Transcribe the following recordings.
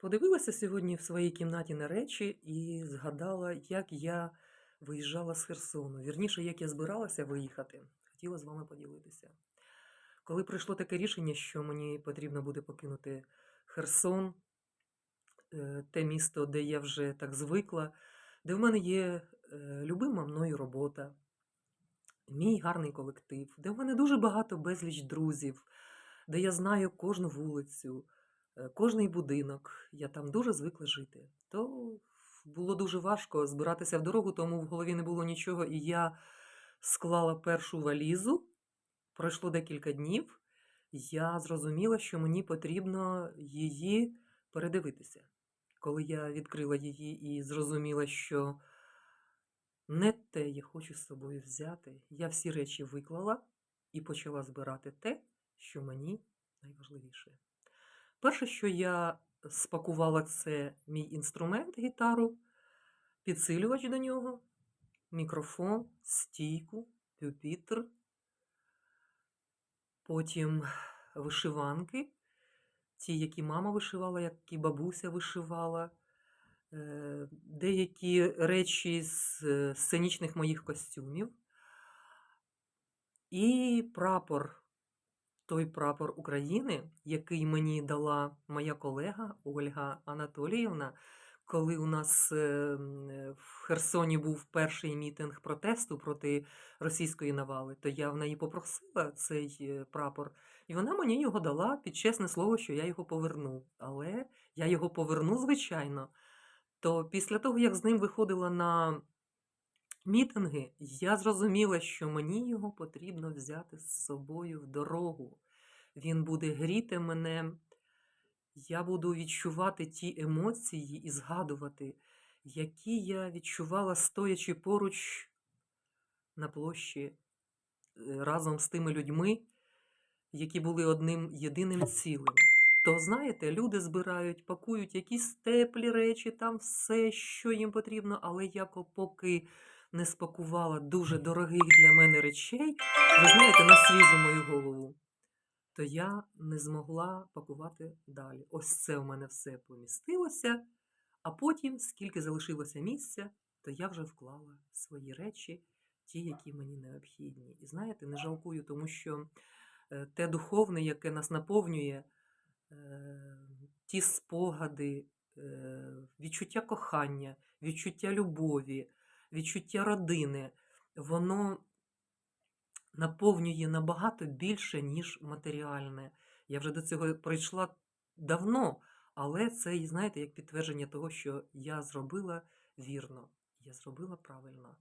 Подивилася сьогодні в своїй кімнаті на речі і згадала, як я виїжджала з Херсону. Вірніше, як я збиралася виїхати. Хотіла з вами поділитися. Коли прийшло таке рішення, що мені потрібно буде покинути Херсон, е, те місто, де я вже так звикла, де в мене є е, любима мною робота, мій гарний колектив, де в мене дуже багато безліч друзів, де я знаю кожну вулицю, кожний будинок. Я там дуже звикла жити. То було дуже важко збиратися в дорогу, тому в голові не було нічого. І я склала першу валізу. Пройшло декілька днів. Я зрозуміла, що мені потрібно її передивитися. Коли я відкрила її і зрозуміла, що не те я хочу з собою взяти, я всі речі виклала і почала збирати те, що мені найважливіше. Перше, що я спакувала, це мій інструмент, гітару, підсилювач до нього, мікрофон, стійку, пюпітр, потім вишиванки, ті, які мама вишивала, які бабуся вишивала, е, деякі речі з е, сценічних моїх костюмів, і прапор, той прапор України, який мені дала моя колега Ольга Анатоліївна, коли у нас е, е, в Херсоні був перший мітинг протесту проти російської навали, то я в неї попросила цей е, прапор, і вона мені його дала під чесне слово, що я його поверну. Але я його поверну, звичайно. То після того, як з ним виходила на мітинги, я зрозуміла, що мені його потрібно взяти з собою в дорогу. Він буде гріти мене, я буду відчувати ті емоції і згадувати, які я відчувала, стоячи поруч на площі е, разом з тими людьми, які були одним єдиним цілим. То, знаєте, люди збирають, пакують якісь теплі речі, там все, що їм потрібно, але я ко- поки не спакувала дуже дорогих для мене речей, ви знаєте, на свіжу мою голову, то я не змогла пакувати далі. Ось це у мене все помістилося, а потім, скільки залишилося місця, то я вже вклала свої речі, ті, які мені необхідні. І знаєте, не жалкую, тому що е, те духовне, яке нас наповнює, е, ті спогади, е, відчуття кохання, відчуття любові, відчуття родини, воно наповнює набагато більше, ніж матеріальне. Я вже до цього прийшла давно, але це, знаєте, як підтвердження того, що я зробила вірно, я зробила правильно.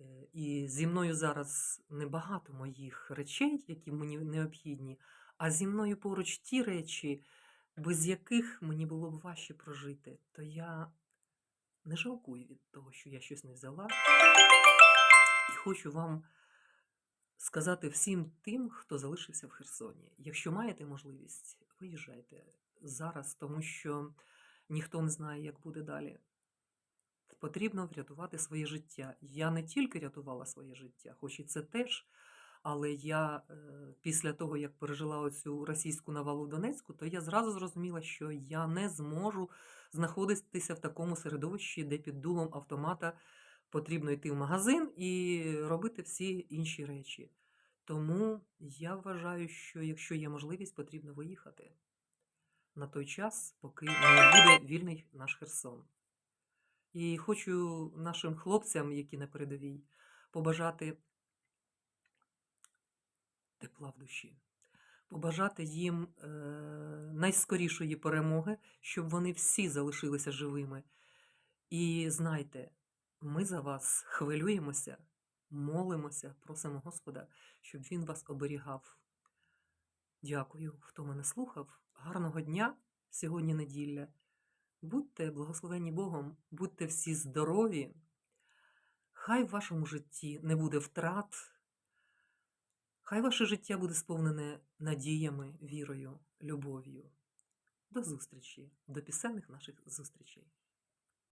Е, І зі мною зараз небагато моїх речей, які мені необхідні, а зі мною поруч ті речі, без яких мені було б важче прожити. То я не жалкую від того, що я щось не взяла. І хочу вам сказати всім тим, хто залишився в Херсоні. Якщо маєте можливість, виїжджайте зараз, тому що ніхто не знає, як буде далі. Потрібно врятувати своє життя. Я не тільки рятувала своє життя, хоч і це теж. Але я е, після того, як пережила оцю російську навалу в Донецьку, то я зразу зрозуміла, що я не зможу знаходитися в такому середовищі, де під дулом автомата потрібно йти в магазин і робити всі інші речі. Тому я вважаю, що якщо є можливість, потрібно виїхати на той час, поки не буде вільний наш Херсон. І хочу нашим хлопцям, які на передовій, побажати тепла в душі, побажати їм е, найскорішої перемоги, щоб вони всі залишилися живими. І знайте, ми за вас хвилюємося, молимося, просимо Господа, щоб Він вас оберігав. Дякую, хто мене слухав. Гарного дня сьогодні неділя. Будьте благословені Богом, будьте всі здорові. Хай в вашому житті не буде втрат. Хай ваше життя буде сповнене надіями, вірою, любов'ю. До зустрічі, до пісенних наших зустрічей.